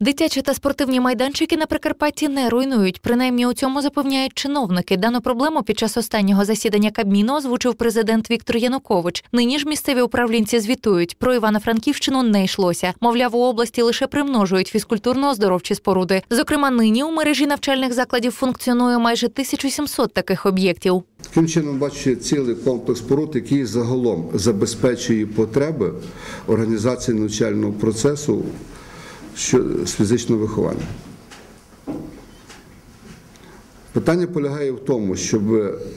Дитячі та спортивні майданчики на Прикарпатті не руйнують. Принаймні у цьому запевняють чиновники. Дану проблему під час останнього засідання Кабміну озвучив президент Віктор Янукович. Нині ж місцеві управлінці звітують. Про Івано-Франківщину не йшлося. Мовляв, у області лише примножують фізкультурно-оздоровчі споруди. Зокрема, нині у мережі навчальних закладів функціонує майже 1700 таких об'єктів. Таким чином, бачите, цілий комплекс споруд, який загалом забезпечує потреби організації навчального процесу що- з фізичного виховання. Питання полягає в тому, щоб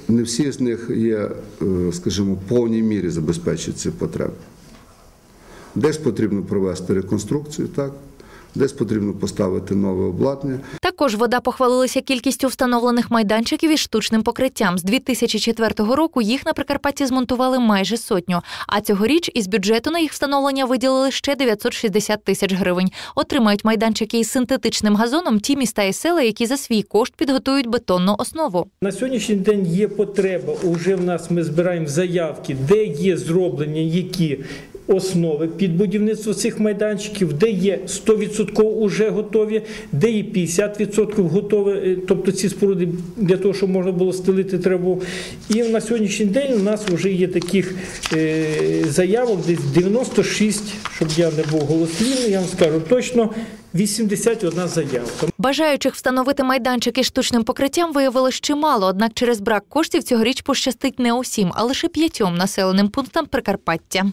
не всі з них є, е, скажімо, в повній мірі забезпечують ці потреби. Десь потрібно провести реконструкцію, так? Десь потрібно поставити нове обладнання. Також вода похвалилася кількістю встановлених майданчиків із штучним покриттям. З 2004 року їх на Прикарпатті змонтували майже сотню. А цьогоріч із бюджету на їх встановлення виділили ще 960 тисяч гривень. Отримають майданчики із синтетичним газоном ті міста і села, які за свій кошт підготують бетонну основу. На сьогоднішній день є потреба. Уже в нас ми збираємо заявки, де є зроблені які основи під будівництво цих майданчиків, де є 100% вже готові, де є 50% готові. е, Тобто ці споруди для того, щоб можна було стелити требу. І на сьогоднішній день у нас вже є таких е, заявок, десь 96, щоб я не був голослівний, я вам скажу точно. 81 заявка. Бажаючих встановити майданчики штучним покриттям виявилось чимало, однак через брак коштів цьогоріч пощастить не усім, а лише п'ятьом населеним пунктам Прикарпаття.